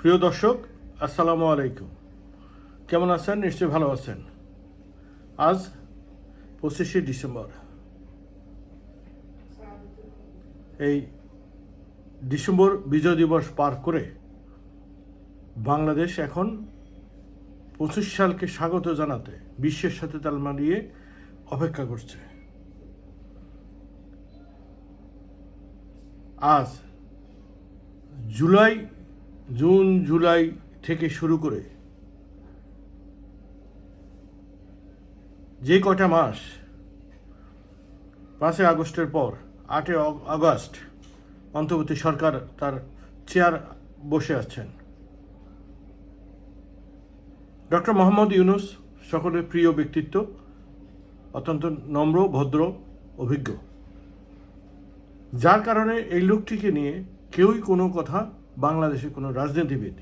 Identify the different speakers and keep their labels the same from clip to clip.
Speaker 1: প্রিয় দর্শক, আসসালামু আলাইকুম। কেমন আছেন? নিশ্চয়ই ভালো আছেন। আজ পঁচিশে ডিসেম্বর। এই ডিসেম্বর বিজয় দিবস পার করে বাংলাদেশ এখন পঁচিশ সালকে স্বাগত জানাতে, বিশ্বের সাথে তাল মানিয়ে অপেক্ষা করছে। আজ জুলাই জুন, জুলাই থেকে শুরু করে যে কটা মাস, পাঁচই আগস্টের পর, আটই আগস্ট অন্তর্বর্তী সরকার তার চেয়ার বসে আছেন। ডক্টর মোহাম্মদ ইউনুস সকলের প্রিয় ব্যক্তিত্ব, অত্যন্ত নম্র, ভদ্র, অভিজ্ঞ। যার কারণে এই লোকটিকে নিয়ে কেউই কোনো কথা বাংলাদেশের কোনো রাজনীতিবিদ,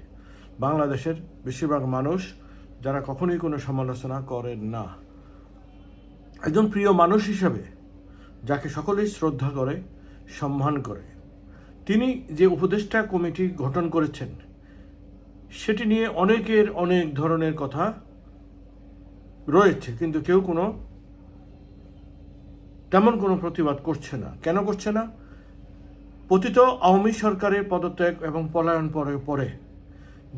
Speaker 1: বাংলাদেশের বেশিরভাগ মানুষ যারা কখনোই কোনো সমালোচনা করেন না। একজন প্রিয় মানুষ হিসাবে যাকে সকলেই শ্রদ্ধা করে, সম্মান করে, তিনি যে উপদেষ্টা কমিটি গঠন করেছেন, সেটি নিয়ে অনেকের অনেক ধরনের কথা রয়েছে, কিন্তু কেউ কোনো, তেমন কোনো প্রতিবাদ করছে না। কেন করছে না? পতিত আওয়ামী সরকারের পদত্যাগ এবং পলায়ন পরে পরে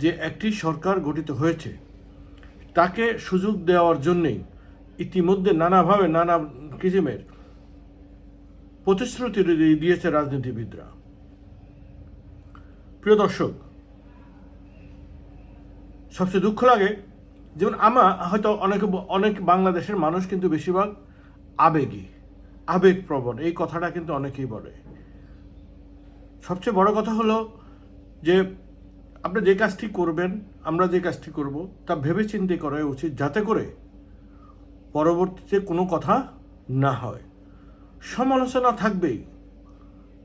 Speaker 1: যে একটি সরকার গঠিত হয়েছে, তাকে সুযোগ দেওয়ার জন্যেই ইতিমধ্যে নানাভাবে নানা কিসিমের প্রতিশ্রুতি দিয়েছে রাজনীতিবিদরা। প্রিয় দর্শক, সবচেয়ে দুঃখ লাগে, যেমন আমা হয়তো অনেক অনেক বাংলাদেশের মানুষ কিন্তু বেশিরভাগ আবেগী, আবেগপ্রবণ, এই কথাটা কিন্তু অনেকেই বলে। সবচেয়ে বড় কথা হলো যে আপনি যে কাজটি করবেন, আমরা যে কাজটি করব, তা ভেবে চিন্তে করা উচিত যাতে করে পরবর্তীতে কোনো কথা না হয়। সমালোচনা থাকবেই।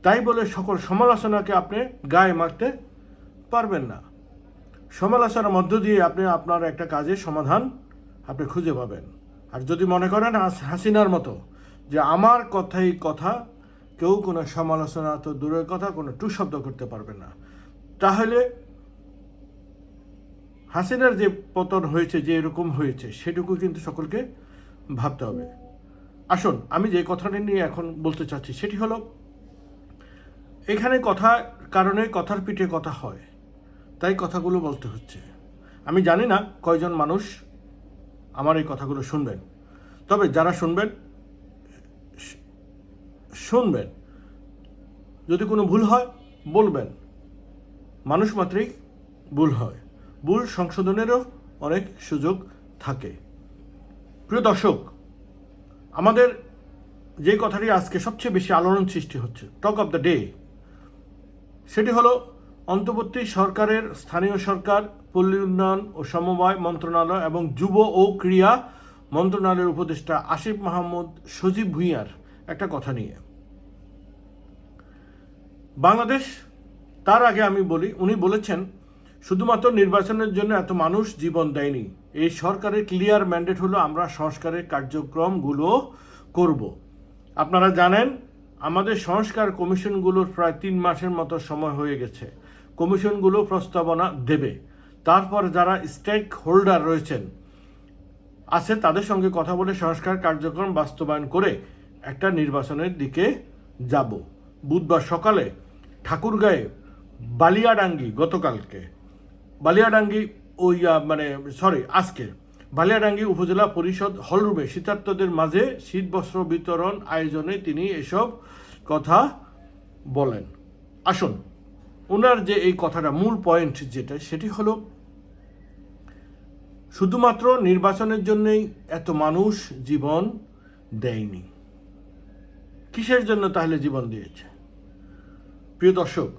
Speaker 1: তাই বলে সকল সমালোচনাকে আপনি গায়ে মারতে পারবেন না। সমালোচনার মধ্য দিয়ে আপনি আপনার একটা কাজের সমাধান আপনি খুঁজে পাবেন। আর যদি মনে করেন হাস- হাসিনার মতো যে আমার কথাই কথা কেউ কোনো সমালোচনা তো দূরের কথা, কোনো টু শব্দ করতে পারবে না। তাহলে হাসিনার যে পতন হয়েছে, যে এরকম হয়েছে, সেটুকু কিন্তু সকলকে ভাবতে হবে। আসুন, আমি যে কথাটি নিয়ে এখন বলতে চাচ্ছি, সেটি হলো, এখানে কথা কারণে কথার পিঠে কথা হয়, তাই কথাগুলো বলতে হচ্ছে। আমি জানি না কয়জন মানুষ আমার এই কথাগুলো শুনবেন, তবে যারা শুনবেন শুনবেন। যদি কোনো ভুল হয়, বলবেন। মানুষ মাত্রই ভুল হয়। ভুল সংশোধনেরও অনেক সুযোগ থাকে। প্রিয় দর্শক, আমাদের যে কথাটি আজকে সবচেয়ে বেশি আলোড়ন সৃষ্টি হচ্ছে টক অফ দ্য ডে সেটি হলো অন্তর্বর্তী সরকারের স্থানীয় সরকার, পল্লী উন্নয়ন ও সমবায় মন্ত্রণালয় এবং যুব ও ক্রীড়া মন্ত্রণালয়ের উপদেষ্টা আসিফ মাহমুদ সজীব ভুঁইয়ার। একটা কথা নিয়ে। বাংলাদেশ, তার আগে আমি বলি, উনি বলেছেন, শুধুমাত্র নির্বাচনের জন্য এত মানুষ জীবন দেয়নি। এই সরকারের ক্লিয়ার ম্যান্ডেট হলো আমরা সংস্কারের কার্যক্রমগুলো করব। আপনারা জানেন, আমাদের সংস্কার কমিশনগুলোর প্রায় তিন মাসের মতো সময় হয়ে গেছে। কমিশনগুলো প্রস্তাবনা দেবে। তারপর যারা স্টেক হোল্ডার রয়েছেন, আছে তাদের সঙ্গে কথা বলে সংস্কার কার্যক্রম বাস্তবায়ন করে একটা নির্বাচনের দিকে যাব। বুধবার সকালে ঠাকুরগাঁয়ে বালিয়াডাঙ্গি গতকালকে, বালিয়াডাঙ্গি ওই মানে সরি আজকে। বালিয়াডাঙ্গি উপজেলা পরিষদ হলরুমে শীতার্তদের মাঝে শীতবস্ত্র বিতরণ আয়োজনে তিনি এসব কথা বলেন। আসুন ওনার যে এই কথাটা মূল পয়েন্ট যেটা, সেটি হলো, শুধুমাত্র নির্বাচনের জন্যই এত মানুষ জীবন দেয়নি। কিসের জন্য তাহলে জীবন দিয়েছে? প্রিয় দর্শক,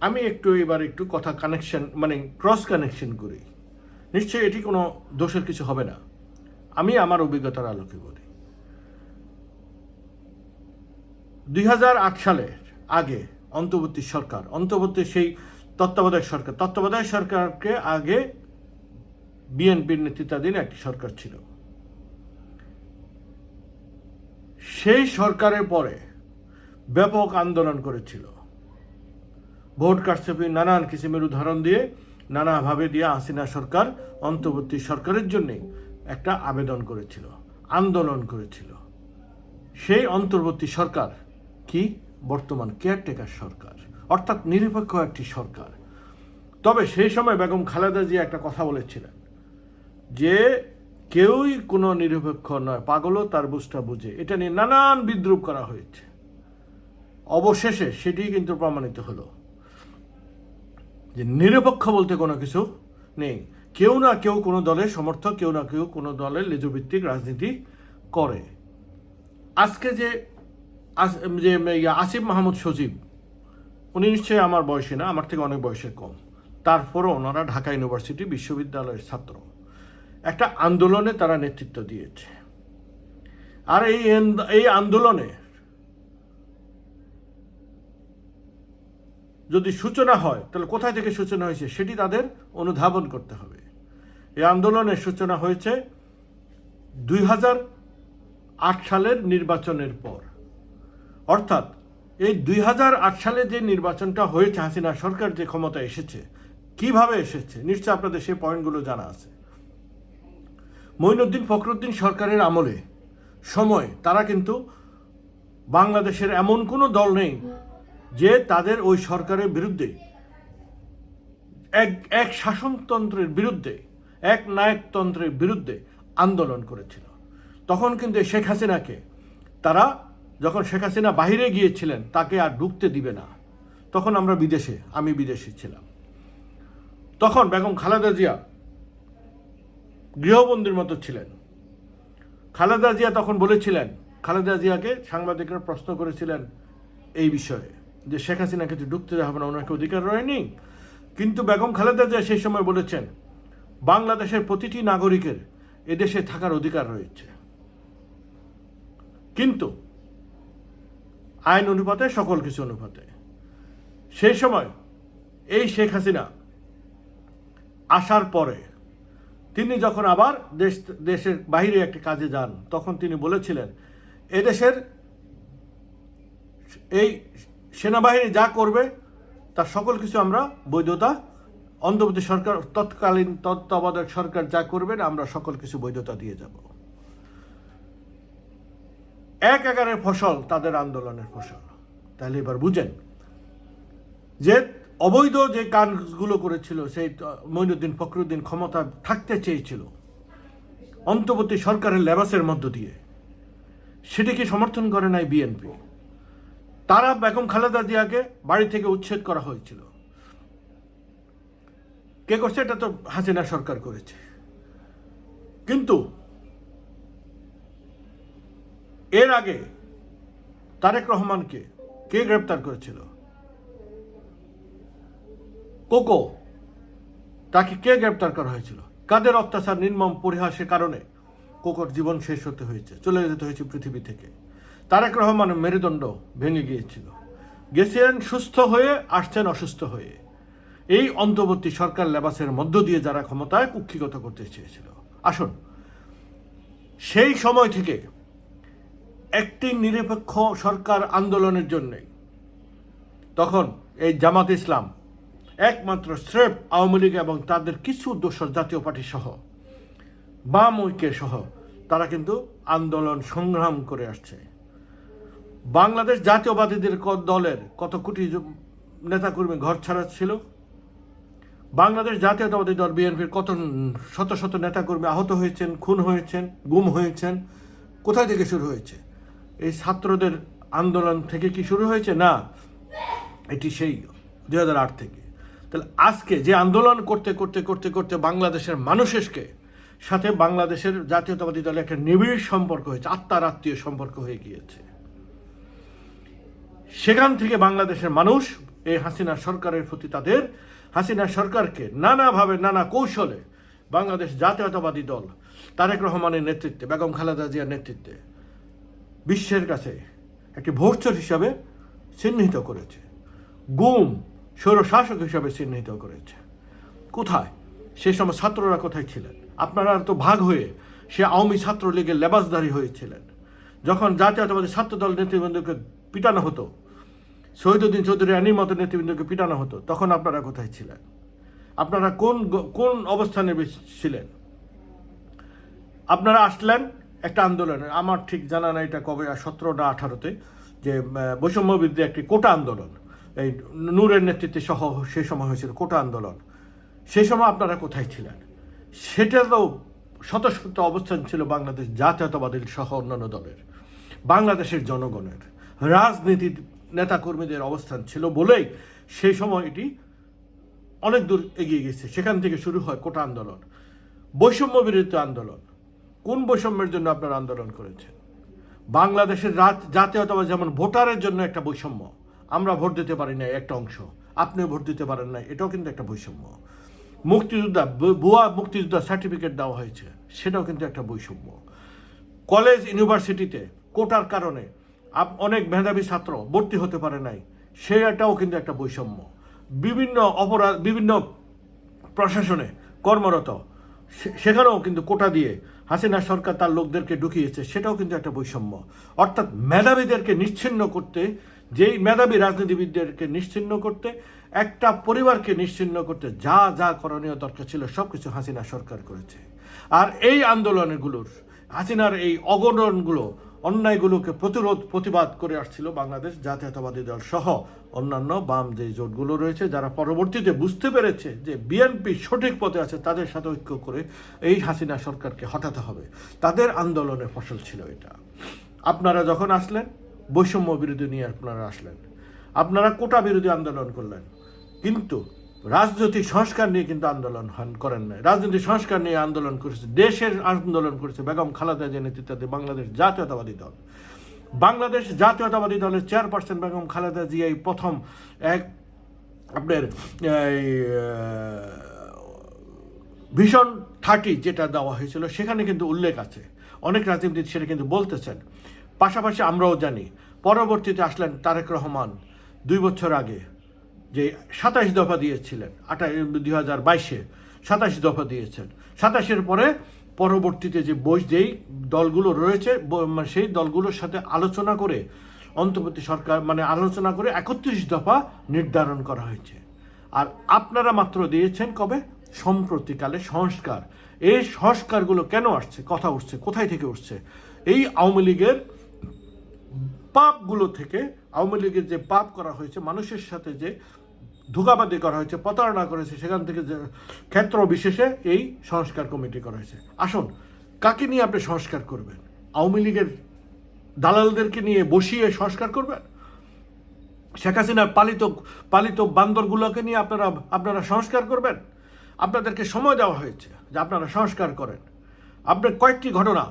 Speaker 1: আমি একটু এবার একটু কথা কানেকশন মানে ক্রস কানেকশন করি। নিশ্চয়ই এটি কোনো দোষের কিছু হবে না। আমি আমার অভিজ্ঞতার আলোকে বলি। দুই হাজার আট সালের আগে অন্তর্বর্তী সরকার, অন্তর্বর্তী সেই তত্ত্বাবধায়ক সরকার, তত্ত্বাবধায়ক সরকারকে আগে বিএনপির নেতৃত্বাধীন একটি সরকার ছিল। সেই সরকারের পরে ব্যাপক আন্দোলন করেছিল। ভোট কারচুপি নানান কিসিমের উদাহরণ দিয়ে, নানাভাবে দিয়ে হাসিনা সরকার, অন্তর্বর্তী সরকারের জন্যে একটা আবেদন করেছিল, আন্দোলন করেছিল। সেই অন্তর্বর্তী সরকার কি? বর্তমান কেয়ারটেকার সরকার, অর্থাৎ নিরপেক্ষ একটি সরকার। তবে সেই সময় বেগম খালেদা জিয়া একটা কথা বলেছিলেন যে কেউই কোনো নিরপেক্ষ নয়। পাগলও তার বুঝটা বুঝে। এটা নিয়ে নানান বিদ্রুপ করা হয়েছে। অবশেষে সেটি কিন্তু প্রমাণিত হলো। যে নিরপেক্ষ বলতে কোনো কিছু নেই। কেউ না কেউ কোনো দলের সমর্থক, কেউ না কেউ কোনো দলের লেজভিত্তিক রাজনীতি করে। আজকে যে যে আসিফ মাহমুদ সজীব, উনি নিশ্চয়ই আমার বয়সী না, আমার থেকে অনেক বয়সে কম। তারপরও ওনারা ঢাকা ইউনিভার্সিটি বিশ্ববিদ্যালয়ের ছাত্র। একটা আন্দোলনে তারা নেতৃত্ব দিয়েছে। আর এই এই আন্দোলনে যদি সূচনা হয়, তাহলে কোথায় থেকে সূচনা হয়েছে সেটি তাদের অনুধাবন করতে হবে। এই আন্দোলনের সূচনা হয়েছে দুই হাজার আট সালের নির্বাচনের পর। অর্থাৎ এই দুই হাজার আট সালে যে নির্বাচনটা হয়েছে, হাসিনা সরকার যে ক্ষমতা এসেছে, কীভাবে এসেছে নিশ্চয় আপনাদের সেই পয়েন্টগুলো জানা আছে। মঈনুদ্দিন ফখরুদ্দিন সরকারের আমলে। সময়, তারা কিন্তু বাংলাদেশের এমন কোনো দল নেই যে তাদের ওই সরকারের বিরুদ্ধে, এক এক শাসনতন্ত্রের বিরুদ্ধে, এক নায়কতন্ত্রের বিরুদ্ধে আন্দোলন করেছিল। তখন কিন্তু শেখ হাসিনাকে, তারা যখন শেখ হাসিনা বাহিরে গিয়েছিলেন, তাকে আর ঢুকতে দিবে না। তখন আমরা বিদেশে, আমি বিদেশে ছিলাম। তখন বেগম খালেদা জিয়া গৃহবন্দীর মতো ছিলেন। খালেদা জিয়া তখন বলেছিলেন, খালেদা জিয়াকে সাংবাদিকরা প্রশ্ন করেছিলেন এই বিষয়ে যে শেখ হাসিনাকে তো ঢুকতে হবে না ওনাকে অধিকার রয়নি? কিন্তু বেগম খালেদা জিয়া সেই সময় বলেছেন, বাংলাদেশের প্রতিটি নাগরিকের এদেশে থাকার অধিকার রয়েছে। কিন্তু আইন অনুপাতে, সকল কিছু অনুপাতে, সেই সময় এই শেখ হাসিনা আসার পরে তিনি যখন আবার দেশ, দেশের বাইরে একটি কাজে যান, তখন তিনি বলেছিলেন, এদেশের এই সেনাবাহিনী যা করবে, তার সকল কিছু আমরা বৈধতা অন্তর্বর্তী সরকার, তৎকালীন তত্ত্বাবধায়ক সরকার যা করবেন, আমরা সকল কিছু বৈধতা দিয়ে যাব। এক একারের ফসল তাদের আন্দোলনের ফসল। তাহলে এবার বুঝেন যে অবৈধ যে কাজগুলো করেছিল, সেই মঈনুদ্দিন ফখরুদ্দিন ক্ষমতা থাকতে চেয়েছিল অন্তর্বর্তী সরকারের লেবাসের মধ্য দিয়ে। সেটিকে সমর্থন করে নাই বিএনপি? তারা বেগম খালেদা জিয়াকে বাড়ি থেকে উচ্ছেদ করা হয়েছিল। কে করছে এটা তো হাসিনা সরকার করেছে। কিন্তু এর আগে তারেক রহমানকে কে গ্রেপ্তার করেছিল? কোকো, তাকে কে গ্রেপ্তার করা হয়েছিল? কাদের অত্যাচার, নির্মম পরিহাসের কারণে কোকোর জীবন শেষ হতে হয়েছে, চলে যেতে হয়েছে পৃথিবী থেকে। তারেক রহমানের মেরুদণ্ড ভেঙে গিয়েছিল। গেছিলেন সুস্থ হয়ে আসছেন অসুস্থ হয়ে। এই অন্তর্বর্তী সরকার লেবাসের মধ্য দিয়ে যারা ক্ষমতায় কুক্ষিগত করতে চেয়েছিল। আসুন, সেই সময় থেকে একটি নিরপেক্ষ সরকার আন্দোলনের জন্যে, তখন এই জামাত ইসলাম একমাত্র স্রেফ আওয়ামী লীগ এবং তাদের কিছু দোসর জাতীয় পার্টি সহ বাম ঐক্যের সহ, তারা কিন্তু আন্দোলন সংগ্রাম করে আসছে। বাংলাদেশ জাতীয়বাদীদের দলের কত কোটি নেতাকর্মী ঘর ছাড়া ছিল? বাংলাদেশ জাতীয়তাবাদী দল বিএনপির কত শত শত নেতাকর্মী আহত হয়েছেন, খুন হয়েছেন, গুম হয়েছেন? কোথায় থেকে শুরু হয়েছে? এই ছাত্রদের আন্দোলন থেকে কি শুরু হয়েছে? না, এটি সেই দু হাজার আট থেকে। তাহলে আজকে যে আন্দোলন করতে করতে করতে করতে বাংলাদেশের মানুষেরকে সাথে বাংলাদেশের জাতীয়তাবাদী দলের একটা নিবিড় সম্পর্ক হয়েছে আত্মার আত্মীয় সম্পর্ক হয়ে গিয়েছে। সেখান থেকে বাংলাদেশের মানুষ, এই হাসিনা সরকারের প্রতি তাদের, হাসিনা সরকারকে নানাভাবে, নানা কৌশলে বাংলাদেশ জাতীয়তাবাদী দল, তারেক রহমানের নেতৃত্বে, বেগম খালেদা জিয়ার নেতৃত্বে বিশ্বের কাছে একটি ভোটচর হিসাবে চিহ্নিত করেছে। গুম স্বৈরশাসক হিসাবে চিহ্নিত করেছে। কোথায়? সে সময় ছাত্ররা কোথায় ছিলেন? আপনারা তো ভাগ হয়ে সে আওয়ামী ছাত্র লীগের লেবাসদারি হয়েছিলেন। যখন জাতীয়তাবাদী ছাত্র দল নেতৃবৃন্দকে পিটানো হতো শহীদুদ্দিন চৌধুরী আনির মতো নেতৃবৃন্দকে পিটানো হতো তখন আপনারা কোথায় ছিলেন? আপনারা কোন কোন অবস্থানে ছিলেন? আপনারা আসলেন একটা আন্দোলনে। আমার ঠিক জানা নাই এটা কবে সতেরোটা আঠারোতে যে আহ, বৈষম্য বিরুদ্ধে একটি কোটা আন্দোলন। এই নূরের নেতৃত্বে সহ সেই সময় হয়েছিল কোটা আন্দোলন। সেই সময় আপনারা কোথায় ছিলেন? সেটা তো স্বতঃস্ফূর্ত অবস্থান ছিল বাংলাদেশ জাতীয়তাবাদীর সহ অন্যান্য দলের, বাংলাদেশের জনগণের। রাজনীতির নেতাকর্মীদের অবস্থান ছিল বলেই সেই সময় এটি অনেক দূর এগিয়ে গেছে। সেখান থেকে শুরু হয় কোটা আন্দোলন, বৈষম্য বিরোধী আন্দোলন। কোন বৈষম্যের জন্য আপনারা আন্দোলন করেছেন? বাংলাদেশের জাতীয়তাবাদ যেমন ভোটারের জন্য একটা বৈষম্য আমরা ভোট দিতে পারি না একটা অংশ। আপনিও ভোট দিতে পারেন না এটাও কিন্তু একটা বৈষম্য। মুক্তিযোদ্ধা ভুয়া মুক্তিযোদ্ধা সার্টিফিকেট দেওয়া হয়েছে, সেটাও কিন্তু একটা বৈষম্য। কলেজ ইউনিভার্সিটিতে কোটার কারণে অনেক মেধাবী ছাত্র ভর্তি হতে পারে নাই, সেটাও কিন্তু একটা বৈষম্য। বিভিন্ন অপরাধ বিভিন্ন প্রশাসনে কর্মরত সেখানেও কিন্তু কোটা দিয়ে হাসিনা সরকার তার লোকদেরকে ঢুকিয়েছে, সেটাও কিন্তু একটা বৈষম্য। অর্থাৎ মেধাবীদেরকে নিচ্ছিন্ন করতে যেই মেধাবী রাজনীতিবিদদেরকে নিশ্চিহ্ন করতে, একটা পরিবারকে নিশ্চিহ্ন করতে যা যা করণীয় দরকার ছিল সব কিছু হাসিনা সরকার করেছে। আর এই আন্দোলনগুলোর, হাসিনার এই অগণনগুলো, অন্যায়গুলোকে প্রতিরোধ, প্রতিবাদ করে আসছিল বাংলাদেশ জাতীয়তাবাদী দল সহ অন্যান্য বাম যে জোটগুলো রয়েছে, যারা পরবর্তীতে বুঝতে পেরেছে যে বিএনপি সঠিক পথে আছে, তাদের সাথে ঐক্য করে এই হাসিনা সরকারকে হটাতে হবে। তাদের আন্দোলনের ফসল ছিল এটা। আপনারা যখন আসলেন বৈষম্য বিরোধী নিয়ে আপনারা আসলেন। আপনারা কোটা বিরোধী আন্দোলন করলেন। কিন্তু রাজনৈতিক সংস্কার নিয়ে কিন্তু আন্দোলন করেন নাই। রাজনৈতিক সংস্কার নিয়ে আন্দোলন করেছে, দেশের আন্দোলন করেছে বেগম খালেদা জিয়া নেতৃত্বে বাংলাদেশ জাতীয়তাবাদী দল। বাংলাদেশ জাতীয়তাবাদী দলের চেয়ারপারসন বেগম খালেদা জিয়াই প্রথম এক আপনার ভীষণ থার্টি যেটা দেওয়া হয়েছিল, সেখানে কিন্তু উল্লেখ আছে। অনেক রাজনীতিবিদ সেটা কিন্তু বলতেছেন। পাশাপাশি আমরাও জানি, পরবর্তীতে আসলেন তারেক রহমান দুই বছর আগে যে সাতাশ দফা দিয়েছিলেন, আঠাশ, দুই হাজার বাইশে সাতাশ দফা দিয়েছেন। সাতাশের পরে পরবর্তীতে যে বই, যেই দলগুলো রয়েছে মানে সেই দলগুলোর সাথে আলোচনা করে অন্তর্বর্তী সরকার মানে আলোচনা করে একত্রিশ দফা নির্ধারণ করা হয়েছে। আর আপনারা মাত্র দিয়েছেন কবে? সম্প্রতিকালে সংস্কার। এই সংস্কারগুলো কেন আসছে, কথা উঠছে, কোথায় থেকে উঠছে? এই আওয়ামী লীগের পাপগুলো থেকে আওয়ামী লীগের যে পাপ করা হয়েছে, মানুষের সাথে যে ধোকাবাদি করা হয়েছে, প্রতারণা করেছে সেখান থেকে যে ক্ষেত্র বিশেষে এই সংস্কার কমিটি করা হয়েছে। আসুন, কাকে নিয়ে আপনি সংস্কার করবেন? আওয়ামী লীগের দালালদেরকে নিয়ে বসিয়ে সংস্কার করবেন? শেখ হাসিনার পালিত পালিত বান্দরগুলোকে নিয়ে আপনারা আপনারা সংস্কার করবেন? আপনাদেরকে সময় দেওয়া হয়েছে যে আপনারা সংস্কার করেন। আপনার কয়েকটি ঘটনা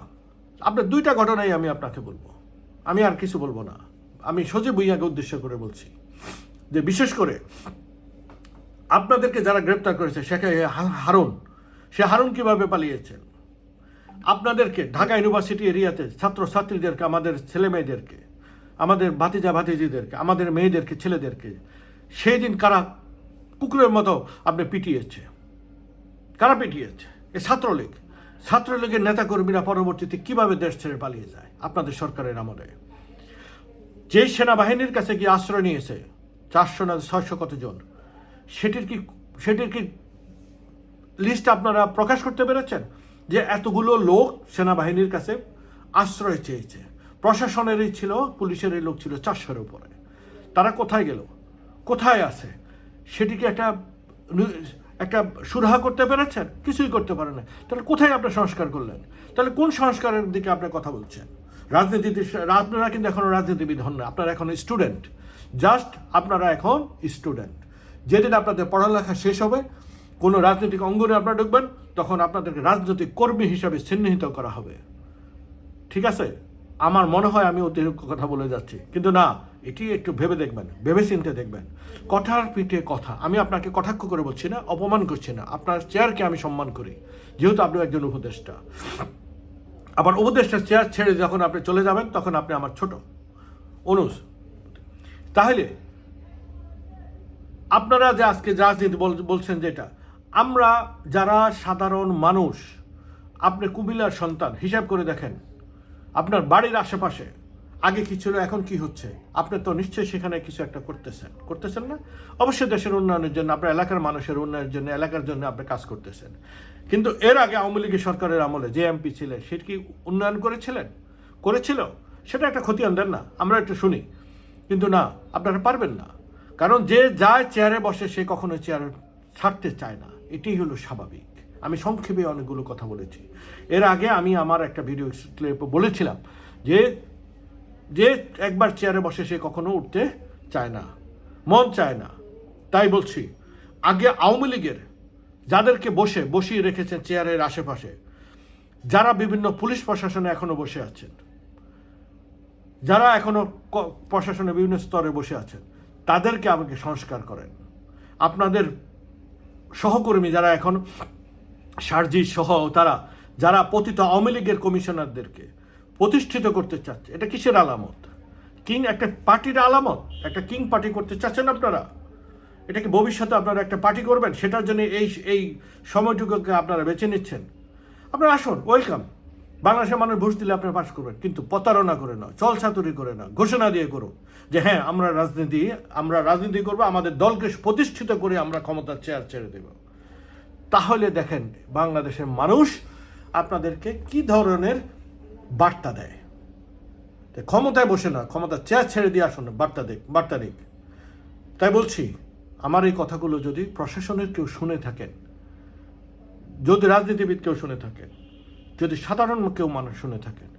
Speaker 1: আপনার দুইটা ঘটনাই আমি আপনাকে বলব। আমি আর কিছু বলব না। আমি সজীব ভুইয়াকে উদ্দেশ্য করে বলছি যে বিশেষ করে আপনাদেরকে যারা গ্রেপ্তার করেছে শেখ হারুন। সে হারুন কীভাবে পালিয়েছেন আপনাদেরকে ঢাকা ইউনিভার্সিটি এরিয়াতে ছাত্রছাত্রীদেরকে, আমাদের ছেলে মেয়েদেরকে, আমাদের ভাতিজা ভাতিজিদেরকে, আমাদের মেয়েদেরকে, ছেলেদেরকে, সেই দিন কারা কুকুরের মতো আপনি পিটিয়েছে? কারা পিটিয়েছে? এ ছাত্রলীগ। ছাত্রলীগের নেতাকর্মীরা পরবর্তীতে কীভাবে দেশ ছেড়ে পালিয়ে যায়? আপনাদের সরকারের আমলে। যে সেনাবাহিনীর কাছে গিয়ে আশ্রয় নিয়েছে, চারশো না ছয়শো কতজন, সেটির কি সেটির কি লিস্ট আপনারা প্রকাশ করতে পেরেছেন? যে এতগুলো লোক সেনাবাহিনীর কাছে আশ্রয় চেয়েছে। প্রশাসনেরই ছিল, পুলিশেরই লোক ছিল চারশোর উপরে। তারা কোথায় গেল? কোথায় আছে? সেটিকে একটা একটা সুরাহা করতে পেরেছেন? কিছুই করতে পারে না তাহলে কোথায় আপনি সংস্কার করলেন? তাহলে কোন সংস্কারের দিকে আপনি কথা বলছেন? রাজনীতিতে আপনারা কিন্তু এখনও রাজনীতিবিদ হন না। আপনারা এখন স্টুডেন্ট। জাস্ট আপনারা এখন স্টুডেন্ট। যেদিন আপনাদের পড়ালেখা শেষ হবে, কোনো রাজনৈতিক অঙ্গনে আপনারা ঢুকবেন, তখন আপনাদেরকে রাজনৈতিক কর্মী হিসাবে চিহ্নিত করা হবে। ঠিক আছে? আমার মনে হয় আমি অতিরিক্ত কথা বলে যাচ্ছি। কিন্তু না, এটি একটু ভেবে দেখবেন, ভেবে চিনতে দেখবেন। কথার পিঠে কথা। আমি আপনাকে কটাক্ষ করে বলছি না, অপমান করছি না। আপনার চেয়ারকে আমি সম্মান করি। যেহেতু আপনি একজন উপদেষ্টা। আবার উপদেষ্টার চেয়ার ছেড়ে যখন আপনি চলে যাবেন, তখন আপনি আমার ছোট। অনুজ, তাহলে আপনারা যে আজকে রাজনীতি বল- বলছেন যেটা আমরা যারা সাধারণ মানুষ, আপনি কুমিল্লার সন্তান, হিসাব করে দেখেন, আপনার বাড়ির আশেপাশে আগে কি ছিল, এখন কি হচ্ছে? আপনি তো নিশ্চয়ই সেখানে কিছু একটা করতেছেন। করতেছেন না? অবশ্যই দেশের উন্নয়নের জন্য, আপনার এলাকার মানুষের উন্নয়নের জন্য, এলাকার জন্য আপনি কাজ করতেছেন। কিন্তু এর আগে আওয়ামী লীগের সরকারের আমলে যে এমপি ছিলেন সেটি কি উন্নয়ন করেছিলেন? করেছিল? সেটা একটা খতিয়ান দেন না, আমরা একটু শুনি। কিন্তু না, আপনারা পারবেন না। কারণ যে যায় চেয়ারে বসে, সে কখনো চেয়ার ছাড়তে চায় না। এটাই হলো স্বাভাবিক। আমি সংক্ষেপে অনেকগুলো কথা বলেছি। এর আগে আমি আমার একটা ভিডিও ক্লিপে বলেছিলাম যে যে একবার চেয়ারে বসে সে কখনো উঠতে চায় না, মন চায় না। তাই বলছি, আগে আওয়ামী লীগের যাদেরকে বসে, বসিয়ে রেখেছেন চেয়ারের আশেপাশে, যারা বিভিন্ন পুলিশ প্রশাসনে এখনও বসে আছেন, যারা এখনও প্রশাসনে বিভিন্ন স্তরে বসে আছেন, তাদেরকে আমাকে সংস্কার করেন। আপনাদের সহকর্মী যারা এখন সার্জি সহ তারা, যারা পতিত আওয়ামী লীগের কমিশনারদেরকে প্রতিষ্ঠিত করতে চাচ্ছে, এটা কিসের আলামত? কিং, একটা পার্টির আলামত? একটা কিং পার্টি করতে চাচ্ছেন আপনারা? এটা কি ভবিষ্যতে আপনারা একটা পার্টি করবেন? সেটার জন্য এই এই সময়টুকুকে আপনারা বেছে নিচ্ছেন। আপনারা আসুন ওয়েলকাম বাংলাদেশের মানুষ ঘুষ দিলে আপনারা পাশ করবেন, কিন্তু প্রতারণা করে না চল ছাতুরি করে না ঘোষণা দিয়ে করুন যে হ্যাঁ আমরা রাজনীতি আমরা রাজনীতি করব, আমাদের দলকে প্রতিষ্ঠিত করে আমরা ক্ষমতার চেয়ার ছেড়ে দেব। তাহলে দেখেন বাংলাদেশের মানুষ আপনাদেরকে কি ধরনের বার্তা দেয়? ক্ষমতায় বসে না, ক্ষমতার চেয়ার ছেড়ে দিয়ে আসুন, বার্তা দেখ বার্তা দিক। তাই বলছি আমার এই কথাগুলো যদি প্রশাসনের কেউ শুনে থাকেন, যদি রাজনীতিবিদ কেউ শুনে থাকেন, যদি সাধারণ কেউ মানুষ শুনে থাকেন,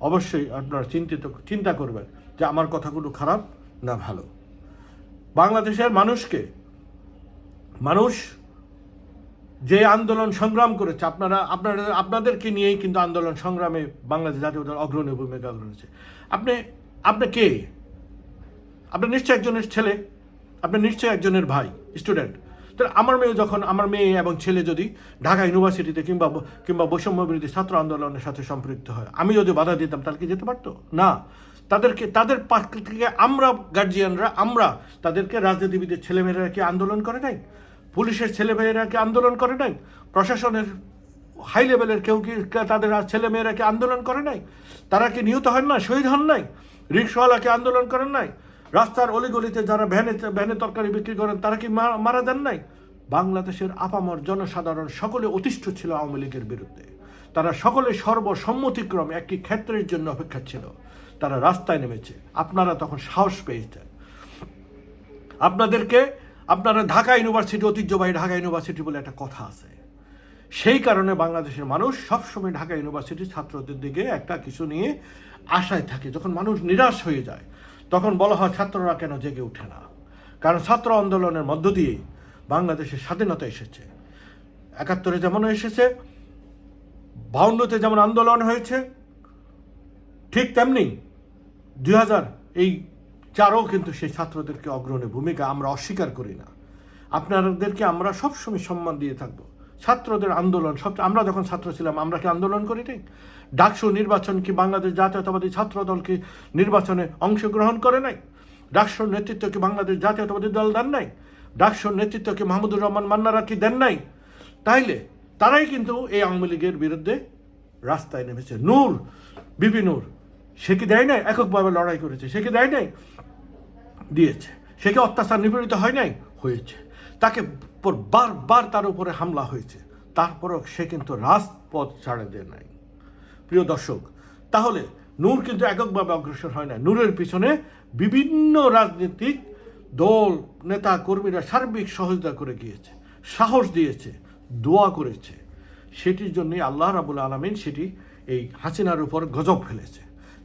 Speaker 1: অবশ্যই আপনারা চিন্তিত, চিন্তা করবেন যে আমার কথাগুলো খারাপ না ভালো। বাংলাদেশের মানুষকে, মানুষ যে আন্দোলন সংগ্রাম করেছে, আপনারা আপনারা, আপনাদেরকে নিয়েই কিন্তু আন্দোলন সংগ্রামে বাংলাদেশ জাতীয় দল অগ্রণী ভূমিকা করেছে আপনি আপনি কে? আপনি নিশ্চয় একজনের ছেলে। আপনি নিশ্চয়ই একজনের ভাই স্টুডেন্ট তো আমার মেয়ে যখন, আমার মেয়ে এবং ছেলে যদি ঢাকা ইউনিভার্সিটিতে কিংবা কিংবা বৈষম্য বিরোধী ছাত্র আন্দোলনের সাথে সম্পৃক্ত হয়, আমি যদি বাধা দিতাম তাহলে কি যেতে পারতো? না। তাদেরকে, তাদের পাশ থেকে আমরা গার্জিয়ানরা আমরা তাদেরকে রাজনীতিবিদের ছেলেমেয়েরা কি আন্দোলন করে নাই? পুলিশের ছেলেমেয়েরা কি আন্দোলন করে নাই? প্রশাসনের হাই লেভেলের কেউ কি তাদের ছেলেমেয়েরা কি আন্দোলন করে নাই? তারা কি নিহত হন না শহীদ হন নাই? রিক্সাওয়ালাকে আন্দোলন করেন নাই? রাস্তার অলিগলিতে যারা ভ্যানে ভ্যানে তরকারি বিক্রি করেন, তারা কি মারা যান নাই? বাংলাদেশের আপামর জনসাধারণ সকলে অতিষ্ঠ ছিল আওয়ামী লীগের বিরুদ্ধে। তারা সকলে সর্বসম্মতিক্রমে একটি ক্ষেত্রের জন্য অপেক্ষা ছিল। তারা রাস্তায় নেমেছে। আপনারা তখন সাহস পেয়েছেন। আপনাদেরকে আপনারা ঢাকা ইউনিভার্সিটি, ঐতিহ্যবাহী ঢাকা ইউনিভার্সিটি বলে একটা কথা আছে। সেই কারণে বাংলাদেশের মানুষ সবসময় ঢাকা ইউনিভার্সিটির ছাত্রদের দিকে একটা কিছু নিয়ে আশায় থাকে। যখন মানুষ নিরাশ হয়ে যায় তখন বলা হয় ছাত্ররা কেন জেগে ওঠে না? কারণ ছাত্র আন্দোলনের মধ্য দিয়ে বাংলাদেশের স্বাধীনতা এসেছে। একাত্তরে যেমন এসেছে, বাউন্নতে যেমন আন্দোলন হয়েছে, ঠিক তেমনি দুই হাজার এই চারও কিন্তু সেই ছাত্রদেরকে অগ্রণী ভূমিকা আমরা অস্বীকার করি না। আপনাদেরকে আমরা সবসময় সম্মান দিয়ে থাকব। ছাত্রদের আন্দোলন, সব আমরা যখন ছাত্র ছিলাম, আমরা কি আন্দোলন করি নাই? ডাকসু নির্বাচন কি বাংলাদেশ জাতীয়তাবাদী ছাত্র দল কি নির্বাচনে অংশগ্রহণ করে নাই? ডাকসুর নেতৃত্ব কি বাংলাদেশ জাতীয়তাবাদী দল দেন নাই? ডাকসুর নেতৃত্ব কি মাহমুদুর রহমান মান্নারা কি দেন নাই? তাইলে তারাই কিন্তু এই আওয়ামী লীগের বিরুদ্ধে রাস্তায় নেমেছে। নূর বিপি নূর, সে কি দেয় নাই? এককভাবে লড়াই করেছে। সে কি দেয় নাই? দিয়েছে। সে কি অত্যাচার নিপীড়িত হয় নাই? হয়েছে। তাকে বারবার তার উপরে হামলা হয়েছে। তারপরেও সে কিন্তু রাজপথ ছাড়ে দেয় নাই। প্রিয় দর্শক, তাহলে নূর কিন্তু এককভাবে অগ্রসর হয় না নূরের পিছনে বিভিন্ন রাজনীতিক দল, নেতা, কর্মীরা সার্বিক সহযোগিতা করে গিয়েছে, সাহস দিয়েছে, দোয়া করেছে। সেটির জন্যই আল্লাহ রাবুল আলমিন সেটি এই হাসিনার উপর গজব ফেলেছে।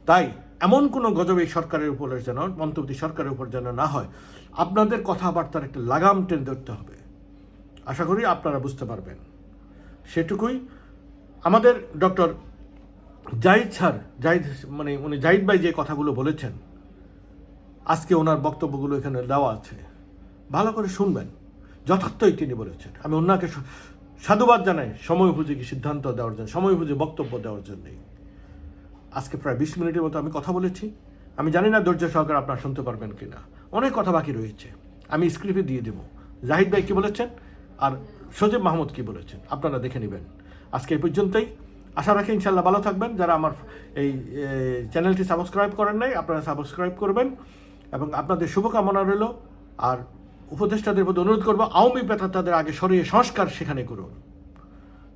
Speaker 1: তাই এমন কোনো গজব এই সরকারের উপরে যেন মন্তব্য সরকারের উপর যেন না হয়, আপনাদের কথাবার্তার একটা লাগাম টেনে ধরতে হবে। আশা করি আপনারা বুঝতে পারবেন। সেটুকুই। আমাদের ডক্টর জাহিদ স্যার, জাহিদ মানে উনি জাহিদ ভাই যে কথাগুলো বলেছেন, আজকে ওনার বক্তব্যগুলো এখানে দেওয়া আছে। ভালো করে শুনবেন। যথার্থই তিনি বলেছেন। আমি ওনাকে সাধুবাদ জানাই। সময় উপযোগী সিদ্ধান্ত দেওয়ার জন্য, সময় উপযোগী বক্তব্য দেওয়ার জন্যই। আজকে প্রায় বিশ মিনিটের মতো আমি কথা বলেছি। আমি জানি না ধৈর্য সহকারে আপনারা শুনতে পারবেন কি না অনেক কথা বাকি রয়েছে। আমি স্ক্রিপ্টে দিয়ে দেবো। জাহিদ ভাই কী বলেছেন? আর সজীব মাহমুদ কী বলেছেন? আপনারা দেখে নেবেন। আজকে এই পর্যন্তই। আশা রাখি ইনশাল্লাহ ভালো থাকবেন। যারা আমার এই চ্যানেলটি সাবস্ক্রাইব করেন নাই, আপনারা সাবস্ক্রাইব করবেন। এবং আপনাদের শুভকামনা রইল। আর উপদেষ্টাদের প্রতি অনুরোধ করব, আওয়ামী পেতা তাদের আগে সরিয়ে সংস্কার সেখানে করুন।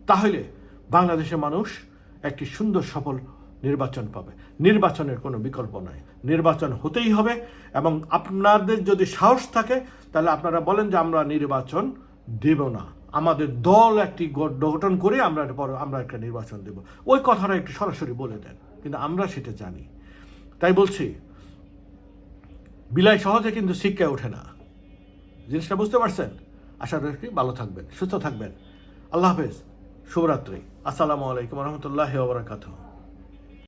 Speaker 1: তাহলে বাংলাদেশের মানুষ একটি সুন্দর সফল নির্বাচন পাবে। নির্বাচনের কোনো বিকল্প নাই। নির্বাচন হতেই হবে এবং আপনাদের যদি সাহস থাকে, তাহলে আপনারা বলেন যে আমরা নির্বাচন দেব না। আমাদের দল একটি গঠন করে আমরা পর আমরা একটা নির্বাচন দেব। ওই কথাটা একটু সরাসরি বলে দেন, কিন্তু আমরা সেটা জানি। তাই বলছি, বিলাই সহজে কিন্তু শিক্ষায় ওঠে না। জিনিসটা বুঝতে পারছেন? আশা রাখি ভালো থাকবেন, সুস্থ থাকবেন। আল্লাহ হাফেজ, শুভরাত্রি। আসসালামু আলাইকুম রহমতুল্লাহ ওবরাকাতুহ